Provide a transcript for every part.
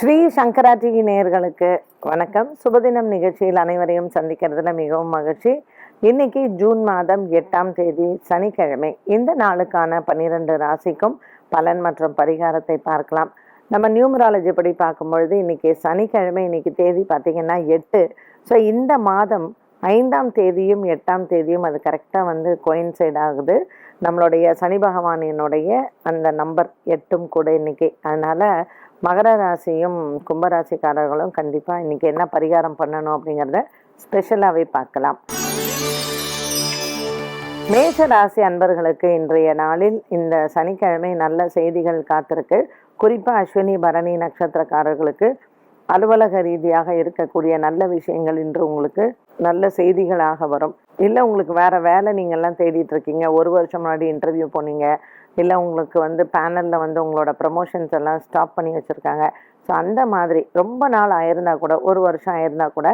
ஸ்ரீ சங்கரா TV நேயர்களுக்கு வணக்கம். சுபதினம் நிகழ்ச்சியில் அனைவரையும் சந்திக்கிறதுல மிகவும் மகிழ்ச்சி. இன்னைக்கு ஜூன் மாதம் எட்டாம் தேதி சனிக்கிழமை. இந்த நாளுக்கான பன்னிரண்டு ராசிக்கும் பலன் மற்றும் பரிகாரத்தை பார்க்கலாம். நம்ம நியூமராலஜி படி பார்க்கும் பொழுது இன்னைக்கு சனிக்கிழமை இன்னைக்கு தேதி பார்த்தீங்கன்னா எட்டு. ஸோ இந்த மாதம் ஐந்தாம் தேதியும் எட்டாம் தேதியும் அது கரெக்டாக வந்து கோயின்சைட் ஆகுது. நம்மளுடைய சனி பகவானினுடைய அந்த நம்பர் எட்டும் கூட இன்னைக்கு. அதனால் மகர ராசியும் கும்பராசிக்காரர்களும் கண்டிப்பாக இன்றைக்கி என்ன பரிகாரம் பண்ணணும் அப்படிங்கிறத ஸ்பெஷலாகவே பார்க்கலாம். மேஷ ராசி அன்பர்களுக்கு இன்றைய நாளில் இந்த சனிக்கிழமை நல்ல செய்திகள் காத்திருக்கு. குறிப்பாக அஸ்வினி பரணி நட்சத்திரக்காரர்களுக்கு அலுவலக ரீதியாக இருக்கக்கூடிய நல்ல விஷயங்கள் இன்று உங்களுக்கு நல்ல செய்திகளாக வரும். இல்லை உங்களுக்கு வேற வேலை நீங்கள்லாம் தேடிட்டு இருக்கீங்க ஒரு வருஷம் முன்னாடி இன்டர்வியூ போனீங்க. இல்லை உங்களுக்கு வந்து பேனலில் வந்து உங்களோட ப்ரமோஷன்ஸ் எல்லாம் ஸ்டாப் பண்ணி வச்சுருக்காங்க. ஸோ அந்த மாதிரி ரொம்ப நாள் ஆயிருந்தா கூட ஒரு வருஷம் ஆயிருந்தா கூட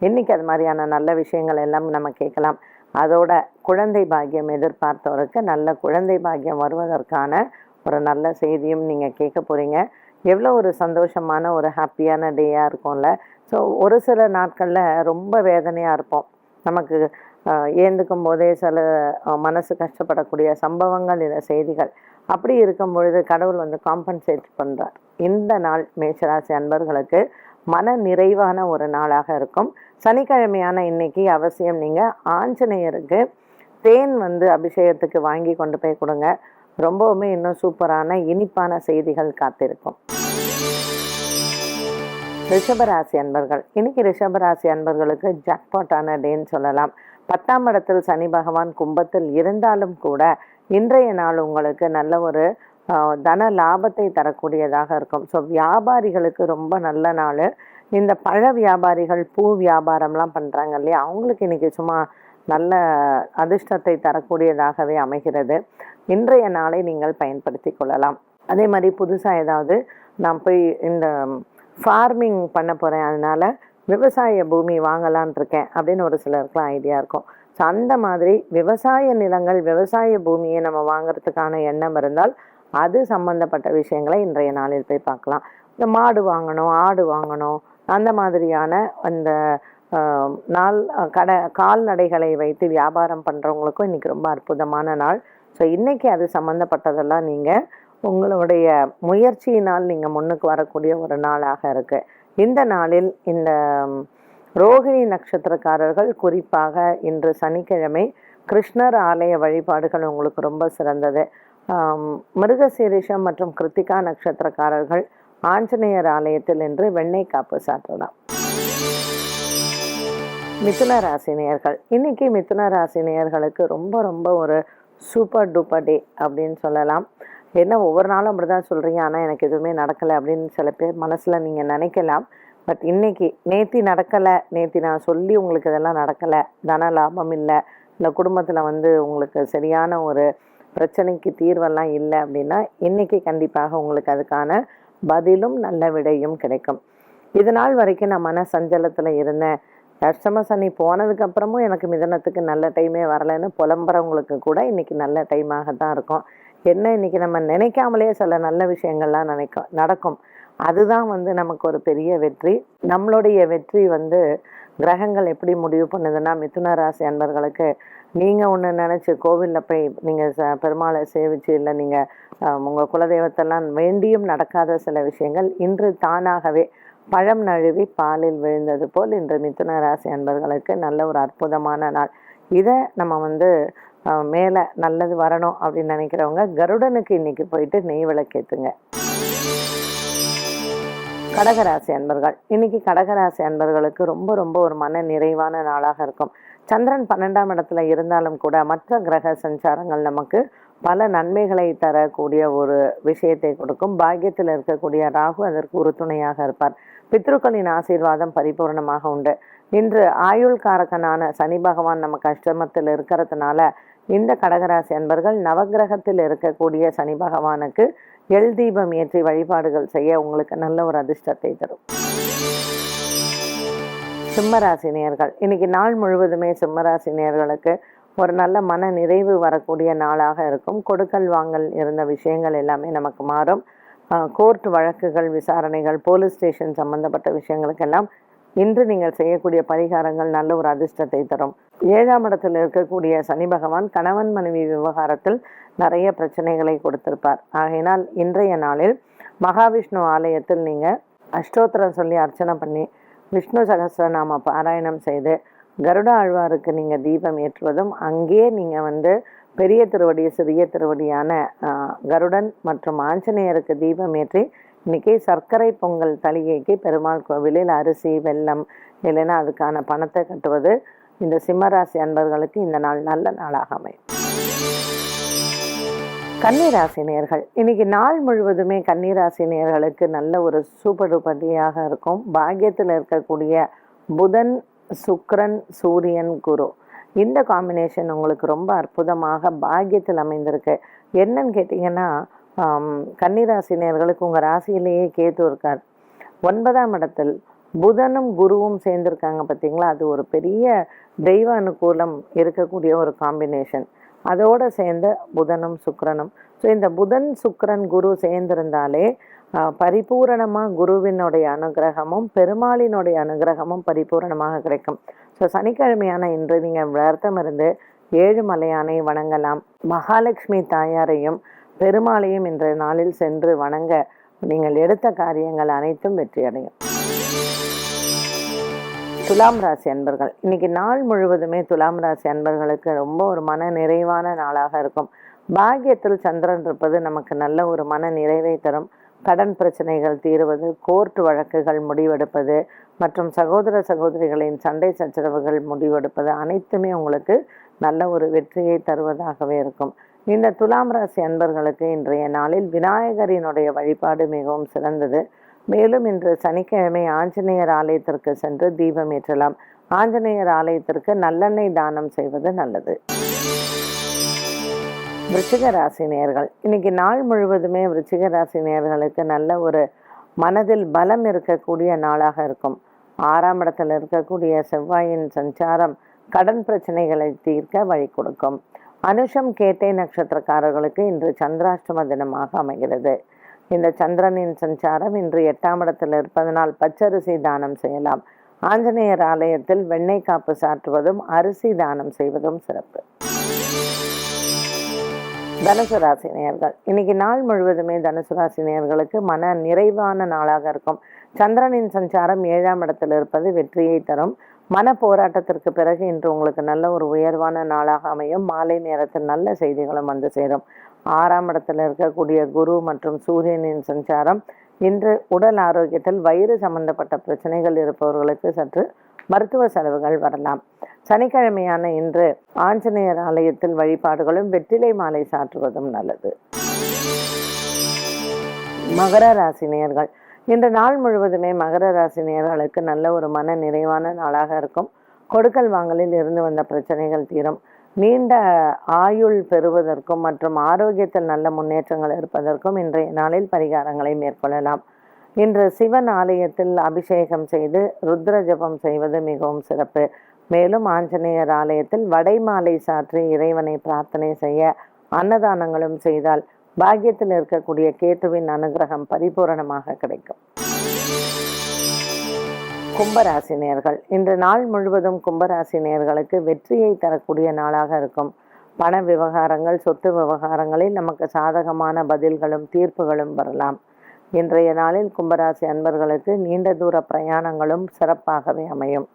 இன்றைக்கி அது மாதிரியான நல்ல விஷயங்கள் எல்லாம் நம்ம கேட்கலாம். அதோட குழந்தை பாக்கியம் எதிர்பார்த்தவருக்கு நல்ல குழந்தை பாக்கியம் வருவதற்கான ஒரு நல்ல செய்தியும் நீங்கள் கேட்க போகிறீங்க எவ்வளோ ஒரு சந்தோஷமான ஒரு ஹாப்பியான டேயாக இருக்கும்ல. ஸோ ஒரு சில நாட்களில் ரொம்ப வேதனையாக இருப்போம். நமக்கு ஏந்துக்கும் போதே சில மனசு கஷ்டப்படக்கூடிய சம்பவங்கள் இந்த செய்திகள். அப்படி இருக்கும் பொழுது கடவுள் வந்து காம்பன்சேட் பண்ணுறார் இந்த நாள் மேஷராசி அன்பர்களுக்கு மன நிறைவான ஒரு நாளாக இருக்கும். சனிக்கிழமையான இன்னைக்கு அவசியம் நீங்கள் ஆஞ்சநேயருக்கு தேன் வந்து அபிஷேகத்துக்கு வாங்கி கொண்டு போய் கொடுங்க. ரொம்பவுமே இன்னும் சூப்பரான இனிப்பான செய்திகள் காத்திருக்கும். ரிஷபராசி அன்பர்கள். இன்னைக்கு ரிஷபராசி அன்பர்களுக்கு ஜாக்பாட்டான டேன்னு சொல்லலாம். பத்தாம் இடத்தில் சனி பகவான் கும்பத்தில் இருந்தாலும் கூட இன்றைய நாள் உங்களுக்கு நல்ல ஒரு தன லாபத்தை தரக்கூடியதாக இருக்கும். ஸோ வியாபாரிகளுக்கு ரொம்ப நல்ல நாள். இந்த பழ வியாபாரிகள் பூ வியாபாரம்லாம் பண்ணுறாங்க இல்லையா? அவங்களுக்கு இன்னைக்கு சும்மா நல்ல அதிர்ஷ்டத்தை தரக்கூடியதாகவே அமைகிறது. இன்றைய நாளை நீங்கள் பயன்படுத்தி கொள்ளலாம். அதே மாதிரி புதுசாக ஏதாவது நான் போய் இந்த ஃபார்மிங் பண்ண போகிறேன் அதனால் விவசாய பூமி வாங்கலான் இருக்கேன் அப்படின்னு ஒரு சிலருக்குலாம் ஐடியா இருக்கும். ஸோ அந்த மாதிரி விவசாய நிலங்கள் விவசாய பூமியை நம்ம வாங்குறதுக்கான எண்ணம் இருந்தால் அது சம்பந்தப்பட்ட விஷயங்களை இன்றைய நாளில் போய் பார்க்கலாம். இந்த மாடு வாங்கணும் ஆடு வாங்கணும் அந்த மாதிரியான அந்த நாள் கடை கால்நடைகளை வைத்து வியாபாரம் பண்ணுறவங்களுக்கும் இன்னைக்கு ரொம்ப அற்புதமான நாள். ஸோ இன்றைக்கி அது சம்மந்தப்பட்டதெல்லாம் நீங்கள் உங்களுடைய முயற்சியினால் நீங்கள் முன்னுக்கு வரக்கூடிய ஒரு நாளாக இருக்குது இந்த நாளில் இந்த ரோகிணி நட்சத்திரக்காரர்கள் குறிப்பாக இன்று சனிக்கிழமை கிருஷ்ணர் ஆலய வழிபாடுகள் உங்களுக்கு ரொம்ப சிறந்தது. மிருகசீரிஷம் மற்றும் கிருத்திகா நட்சத்திரக்காரர்கள் ஆஞ்சநேயர் ஆலயத்தில் இன்று வெண்ணெய் காப்பு சாற்றலாம். மிதுன ராசி நேயர்கள் இன்னைக்கு மிதுன ராசி நேயர்களுக்கு ரொம்ப ரொம்ப ஒரு சூப்பர் டூப்பர் டே அப்படின்னு சொல்லலாம். என்ன ஒவ்வொரு நாளும் அப்படி தான் சொல்கிறீங்க ஆனால் எனக்கு எதுவுமே நடக்கலை அப்படின்னு சில பேர் மனசில் நீங்கள் நினைக்கலாம். பட் இன்னைக்கு நேத்தி நடக்கலை. நேத்தி நான் சொல்லி உங்களுக்கு இதெல்லாம் நடக்கலை. தன லாபம் இல்லை. இல்லை குடும்பத்தில் வந்து உங்களுக்கு சரியான ஒரு பிரச்சனைக்கு தீர்வெல்லாம் இல்லை அப்படின்னா இன்றைக்கி கண்டிப்பாக உங்களுக்கு அதுக்கான பதிலும் நல்ல விடையும் கிடைக்கும். இது நாள் வரைக்கும் நான் மன சஞ்சலத்தில் இருந்தேன். அஷ்டம அன்னைக்கு போனதுக்கப்புறமும் எனக்கு மிதனத்துக்கு நல்ல டைமே வரலைன்னு புலம்புறவங்களுக்கு கூட இன்னைக்கு நல்ல டைமாக தான் இருக்கும். என்ன இன்னைக்கு நம்ம நினைக்காமலே சில நல்ல விஷயங்கள்லாம் நினைக்கும் நடக்கும். அதுதான் வந்து நமக்கு ஒரு பெரிய வெற்றி. நம்மளுடைய வெற்றி வந்து கிரகங்கள் எப்படி முடிவு பண்ணுதுன்னா மிதுன ராசி அன்பர்களுக்கு நீங்கள் ஒன்று நினச்சி கோவிலில் போய் நீங்கள் ச பெருமாளை சேவிச்சு இல்லை நீங்கள் உங்கள் குலதெய்வத்தெல்லாம் வேண்டியும் நடக்காத சில விஷயங்கள் இன்று தானாகவே பழம் நழுவி பாலில் விழுந்தது போல் இன்று மிதுன ராசி அன்பர்களுக்கு நல்ல ஒரு அற்புதமான நாள். இதை நம்ம வந்து மேலே நல்லது வரணும் அப்படின்னு நினைக்கிறவங்க கருடனுக்கு இன்னைக்கு போயிட்டு நெய் விளக்கேத்துங்க கடகராசி அன்பர்கள். இன்னைக்கு கடகராசி அன்பர்களுக்கு ரொம்ப ரொம்ப ஒரு மன நிறைவான நாளாக இருக்கும். சந்திரன் பன்னெண்டாம் இடத்துல இருந்தாலும் கூட மற்ற கிரக சஞ்சாரங்கள் நமக்கு பல நன்மைகளை தரக்கூடிய ஒரு விஷயத்தை கொடுக்கும். பாக்கியத்தில் இருக்கக்கூடிய ராகு அதற்கு உறுதுணையாக இருப்பார். பித்ருக்களின் ஆசீர்வாதம் பரிபூர்ணமாக உண்டு. இன்று ஆயுள் காரகனான சனி பகவான் நம்ம அஷ்டமத்தில் இருக்கிறதுனால இந்த கடகராசி அன்பர்கள் நவக்கிரகத்தில் இருக்கக்கூடிய சனி பகவானுக்கு எல் தீபம் ஏற்றி வழிபாடுகள் செய்ய உங்களுக்கு நல்ல ஒரு அதிர்ஷ்டத்தை தரும். சிம்மராசி நேயர்கள் இன்னைக்கு நாள் முழுவதுமே சிம்மராசினியர்களுக்கு ஒரு நல்ல மன நிறைவு வரக்கூடிய நாளாக இருக்கும். கொடுக்கல் வாங்கல் இருந்த விஷயங்கள் எல்லாமே நமக்கு மாறும். கோர்ட் வழக்குகள் விசாரணைகள் போலீஸ் ஸ்டேஷன் சம்பந்தப்பட்ட விஷயங்களுக்கெல்லாம் இன்று நீங்கள் செய்யக்கூடிய பரிகாரங்கள் நல்ல ஒரு அதிர்ஷ்டத்தை தரும். ஏழாம் இடத்தில் இருக்கக்கூடிய சனி பகவான் கணவன் மனைவி விவகாரத்தில் நிறைய பிரச்சனைகளை கொடுத்திருப்பார். ஆகையினால் இன்றைய நாளில் மகாவிஷ்ணு ஆலயத்தில் நீங்கள் அஷ்டோத்திரம் சொல்லி அர்ச்சனை பண்ணி விஷ்ணு சகசிரநாம பாராயணம் செய்து கருட ஆழ்வாருக்கு நீங்கள் தீபம் ஏற்றுவதும் அங்கே நீங்கள் வந்து பெரிய திருவடி சிறிய திருவடியான கருடன் மற்றும் ஆஞ்சநேயருக்கு தீபம் ஏற்றி இன்னைக்கு சர்க்கரை பொங்கல் தளிகைக்கு பெருமாள் கோவிலில் அரிசி வெல்லம் இல்லைன்னா அதுக்கான பணத்தை கட்டுவது இந்த சிம்மராசி அன்பர்களுக்கு இந்த நாள் நல்ல நாளாக அமையும். கன்னிராசி நேர்கள். இன்னைக்கு நாள் முழுவதுமே கன்னிராசி நேர்களுக்கு நல்ல ஒரு சூப்பர் டூப்படியாக இருக்கும். பாக்கியத்தில் இருக்கக்கூடிய புதன் சுக்ரன் சூரியன் குரு. இந்த காம்பினேஷன் உங்களுக்கு ரொம்ப அற்புதமாக பாக்கியத்தில் அமைந்திருக்கு. என்னன்னு கேட்டிங்கன்னா ஆம், கன்னிராசி நேர்களுக்கு உங்கள் ராசியிலேயே கேத்து இருக்கார். ஒன்பதாம் இடத்தில் புதனும் குருவும் சேர்ந்துருக்காங்க பார்த்தீங்களா? அது ஒரு பெரிய தெய்வ அனுகூலம் இருக்கக்கூடிய ஒரு காம்பினேஷன் அதோடு சேர்ந்து புதனும் சுக்ரனும் ஸோ இந்த புதன் சுக்கரன் குரு சேர்ந்திருந்தாலே பரிபூரணமாக குருவினுடைய அனுகிரகமும் பெருமாளினுடைய அனுகிரகமும் பரிபூரணமாக கிடைக்கும். ஸோ சனிக்கிழமையான இன்று நீங்கள் விரதம் இருந்து ஏழு மலையானை வணங்கலாம். மகாலட்சுமி தாயாரையும் பெருமாளையும் இன்றைய நாளில் சென்று வணங்க நீங்கள் எடுத்த காரியங்கள் அனைத்தும் வெற்றியடையும். துலாம் ராசி அன்பர்கள். இன்னைக்கு நாள் முழுவதுமே துலாம் ராசி அன்பர்களுக்கு ரொம்ப ஒரு மன நிறைவான நாளாக இருக்கும். பாக்கியத்தில் சந்திரன் இருப்பது நமக்கு நல்ல ஒரு மன நிறைவை தரும். கடன் பிரச்சனைகள் தீருவது கோர்ட் வழக்குகள் முடிவெடுப்பது மற்றும் சகோதர சகோதரிகளின் சண்டை சச்சரவுகள் முடிவெடுப்பது அனைத்துமே உங்களுக்கு நல்ல ஒரு வெற்றியை தருவதாகவே இருக்கும். இந்த துலாம் ராசி அன்பர்களுக்கு இன்றைய நாளில் விநாயகரினுடைய வழிபாடு மிகவும் சிறந்தது. மேலும் இன்று சனிக்கிழமை ஆஞ்சநேயர் ஆலயத்திற்கு சென்று தீபம் ஏற்றலாம். ஆஞ்சநேயர் ஆலயத்திற்கு நல்லெண்ணெய் தானம் செய்வது நல்லது. விருச்சிக ராசி நேர்கள் இன்னைக்கு நாள் முழுவதுமே விருச்சிக ராசி நேர்களுக்கு நல்ல ஒரு மனதில் பலம் இருக்கக்கூடிய நாளாக இருக்கும். ஆறாம் இடத்துல இருக்கக்கூடிய செவ்வாயின் சஞ்சாரம் கடன் பிரச்சனைகளை தீர்க்க வழி கொடுக்கும். அனுஷம் கேட்டை நட்சத்திரக்காரர்களுக்கு இன்று சந்திராஷ்டம தினமாக அமைகிறது. இந்த சந்திரனின் சஞ்சாரம் இன்று எட்டாம் இடத்தில் இருப்பதனால் பச்சரிசி தானம் செய்யலாம். ஆஞ்சநேயர் ஆலயத்தில் வெண்ணெய் காப்பு சாற்றுவதும் அரிசி தானம் செய்வதும் சிறப்பு. தனுசு ராசி நேயர்கள். இன்னைக்கு நாள் முழுவதுமே தனுசு ராசி நேயர்களுக்கு மன நிறைவான நாளாக இருக்கும். சந்திரனின் சஞ்சாரம் ஏழாம் இடத்தில் இருப்பது வெற்றியை தரும். மன போராட்டத்திற்கு பிறகு இன்று உங்களுக்கு நல்ல ஒரு உயர்வான நாளாக அமையும். மாலை நேரத்தில் நல்ல செய்திகளும் வந்து சேரும். ஆறாம் இடத்தில் இருக்கக்கூடிய குரு மற்றும் சூரியனின் சஞ்சாரம் இன்று உடல் ஆரோக்கியத்தில் வயிறு சம்பந்தப்பட்ட பிரச்சனைகள் இருப்பவர்களுக்கு சற்று மருத்துவ செலவுகள் வரலாம். சனிக்கிழமையான இன்று ஆஞ்சநேயர் ஆலயத்தில் வழிபாடுகளும் வெற்றிலை மாலை சாற்றுவதும் நல்லது. மகர ராசி நேயர்கள் இன்று நாள் முழுவதுமே மகர ராசி நேயர்களுக்கு நல்ல ஒரு மன நிறைவான நாளாக இருக்கும். கொடுக்கல் வாங்கலில் இருந்து வந்த பிரச்சனைகள் தீரும். நீண்ட ஆயுள் பெறுவதற்கும் மற்றும் ஆரோக்கியத்தில் நல்ல முன்னேற்றங்கள் இருப்பதற்கும் இன்றைய நாளில் பரிகாரங்களை மேற்கொள்ளலாம். இன்று சிவன் ஆலயத்தில் அபிஷேகம் செய்து ருத்ர ஜபம் செய்வது மிகவும் சிறப்பு. மேலும் ஆஞ்சநேயர் ஆலயத்தில் வடை மாலை சாற்றி இறைவனை பிரார்த்தனை செய்ய அன்னதானங்களும் செய்தால் பாக்கியத்தில் இருக்கக்கூடிய கேத்துவின் அனுகிரகம் பரிபூரணமாக கிடைக்கும். கும்பராசி நேர்கள். இன்று நாள் முழுவதும் கும்பராசி நேர்களுக்கு வெற்றியை தரக்கூடிய நாளாக இருக்கும். பண விவகாரங்கள் சொத்து விவகாரங்களில் நமக்கு சாதகமான பதில்களும் தீர்ப்புகளும் வரலாம். இன்றைய நாளில் கும்பராசி அன்பர்களுக்கு நீண்ட தூர பிரயாணங்களும் சிறப்பாகவே அமையும்.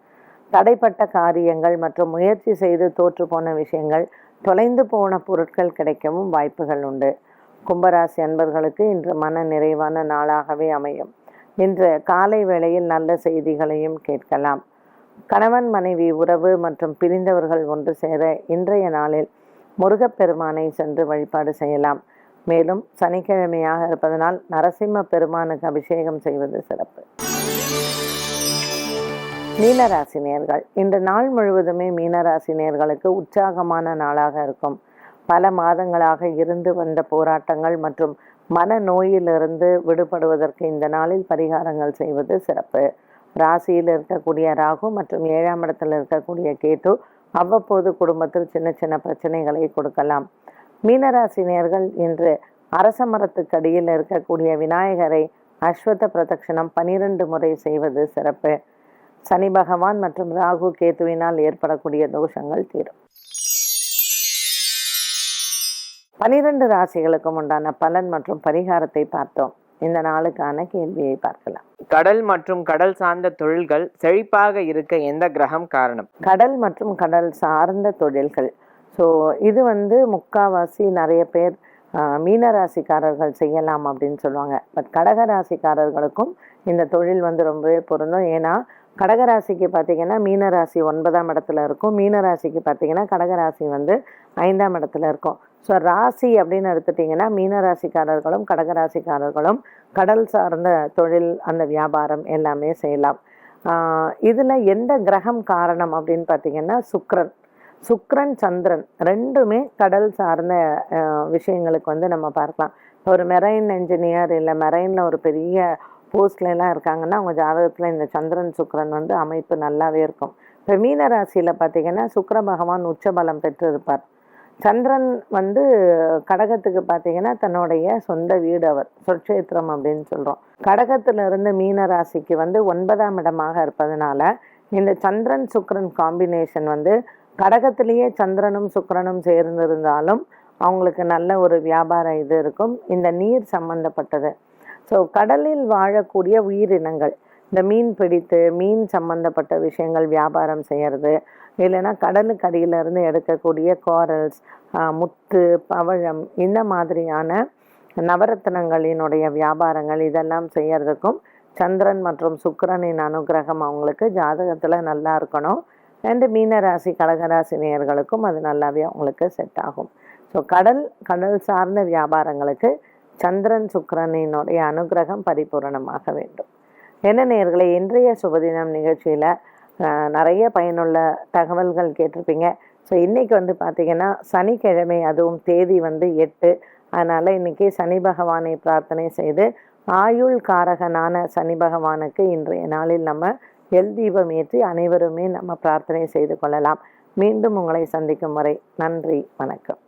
தடைப்பட்ட காரியங்கள் மற்றும் முயற்சி செய்து தோற்று போன விஷயங்கள் தொலைந்து போன பொருட்கள் கிடைக்கவும் வாய்ப்புகள் உண்டு. கும்பராசி அன்பர்களுக்கு இன்று மன நிறைவான நாளாகவே அமையும். இன்று காலை வேளையில் நல்ல செய்திகளையும் கேட்கலாம். கணவன் மனைவி உறவு மற்றும் பிரிந்தவர்கள் ஒன்று சேர இன்றைய நாளில் முருகப்பெருமானை சென்று வழிபாடு செய்யலாம். மேலும் சனிக்கிழமையாக இருப்பதனால் நரசிம்ம பெருமானுக்கு அபிஷேகம் செய்வது சிறப்பு. மீனராசி நேர்கள். இந்த நாள் முழுவதுமே மீனராசி நேர்களுக்கு உற்சாகமான நாளாக இருக்கும். பல மாதங்களாக இருந்து வந்த போராட்டங்கள் மற்றும் மன நோயிலிருந்து விடுபடுவதற்கு இந்த நாளில் பரிகாரங்கள் செய்வது சிறப்பு. ராசியில் இருக்கக்கூடிய ராகு மற்றும் ஏழாம் இடத்தில் இருக்கக்கூடிய கேட்டு அவ்வப்போது குடும்பத்தில் சின்ன சின்ன பிரச்சனைகளை கொடுக்கலாம். மீனராசி நேர்கள் இன்று அரச மரத்துக்கடியில் இருக்கக்கூடிய விநாயகரை அஸ்வத்த பிரதட்சணம் பனிரெண்டு முறை செய்வது சிறப்பு. சனி பகவான் மற்றும் ராகு கேதுவினால் ஏற்படக்கூடிய தோஷங்கள் தீரும். பனிரெண்டு ராசிகளுக்கும் உண்டான பலன் மற்றும் பரிகாரத்தை பார்த்தோம். இந்த நாளுக்கான கேள்வியை பார்க்கலாம். கடல் மற்றும் கடல் சார்ந்த தொழில்கள் செழிப்பாக இருக்க எந்த கிரகம் காரணம்? கடல் மற்றும் கடல் சார்ந்த தொழில்கள். ஸோ இது வந்து முக்காவாசி நிறைய பேர் மீனராசிக்காரர்கள் செய்யலாம் அப்படின்னு சொல்லுவாங்க. பட் கடக ராசிக்காரர்களுக்கும் இந்த தொழில் வந்து ரொம்பவே பொருந்தும். ஏன்னா கடகராசிக்கு பார்த்தீங்கன்னா மீனராசி ஒன்பதாம் இடத்துல இருக்கும். மீனராசிக்கு பார்த்தீங்கன்னா கடகராசி வந்து ஐந்தாம் இடத்துல இருக்கும். ஸோ ராசி அப்படின்னு எடுத்துட்டிங்கன்னா மீனராசிக்காரர்களும் கடகராசிக்காரர்களும் கடல் சார்ந்த தொழில் அந்த வியாபாரம் எல்லாமே செய்யலாம். இதில் எந்த கிரகம் காரணம் அப்படின்னு பார்த்தீங்கன்னா சுக்ரன் சுக்ரன் சந்திரன் ரெண்டுமே கடல் சார்ந்த விஷயங்களுக்கு வந்து நம்ம பார்க்கலாம். இப்போ ஒரு மெரைன் என்ஜினியர் இல்லை மெரைனில் ஒரு பெரிய போஸ்ட்ல இருக்காங்கன்னா அவங்க ஜாதகத்தில் இந்த சந்திரன் சுக்ரன் வந்து அமைப்பு நல்லாவே இருக்கும். இப்போ மீன ராசியில் பார்த்தீங்கன்னா சுக்கிர பகவான் உச்சபலம் பெற்று இருப்பார் சந்திரன் வந்து கடகத்துக்கு பார்த்தீங்கன்னா தன்னுடைய சொந்த வீடு அவர் சொற்சேத்திரம் அப்படின்னு சொல்கிறோம் கடகத்தில் இருந்து மீன ராசிக்கு வந்து ஒன்பதாம் இடமாக இருப்பதனால இந்த சந்திரன் சுக்ரன் காம்பினேஷன் வந்து கடகத்திலேயே சந்திரனும் சுக்கரனும் சேர்ந்திருந்தாலும் அவங்களுக்கு நல்ல ஒரு வியாபார இது இருக்கும். இந்த நீர் சம்பந்தப்பட்டது. ஸோ கடலில் வாழக்கூடிய உயிரினங்கள் இந்த மீன் பிடித்து மீன் சம்பந்தப்பட்ட விஷயங்கள் வியாபாரம் செய்கிறது இல்லைன்னா கடலுக்கு அடியிலிருந்து எடுக்கக்கூடிய கோரல்ஸ் முத்து பவழம் இந்த மாதிரியான நவரத்னங்களினுடைய வியாபாரங்கள் இதெல்லாம் செய்கிறதுக்கும் சந்திரன் மற்றும் சுக்கிரனின் அனுகிரகம் அவங்களுக்கு ஜாதகத்தில் நல்லா இருக்கணும். ரெண்டு மீன ராசி கடகராசி நேயர்களுக்கும் அது நல்லாவே அவங்களுக்கு செட் ஆகும். ஸோ கடல் கடல் சார்ந்த வியாபாரங்களுக்கு சந்திரன் சுக்கரனினுடைய அனுகிரகம் பரிபூரணமாக வேண்டும். என்ன நேர்களை இன்றைய சுபதினம் நிகழ்ச்சியில் நிறைய பயனுள்ள தகவல்கள் கேட்டிருப்பீங்க. ஸோ இன்றைக்கி வந்து பார்த்திங்கன்னா சனிக்கிழமை அதுவும் தேதி வந்து எட்டு. அதனால் இன்றைக்கி சனி பகவானை பிரார்த்தனை செய்து ஆயுள் காரகனான சனி பகவானுக்கு இன்றைய நாளில் நம்ம எல் தீபம் ஏற்றி அனைவருமே நம்ம பிரார்த்தனை செய்து கொள்ளலாம். மீண்டும் உங்களை சந்திக்கும் வரை நன்றி வணக்கம்.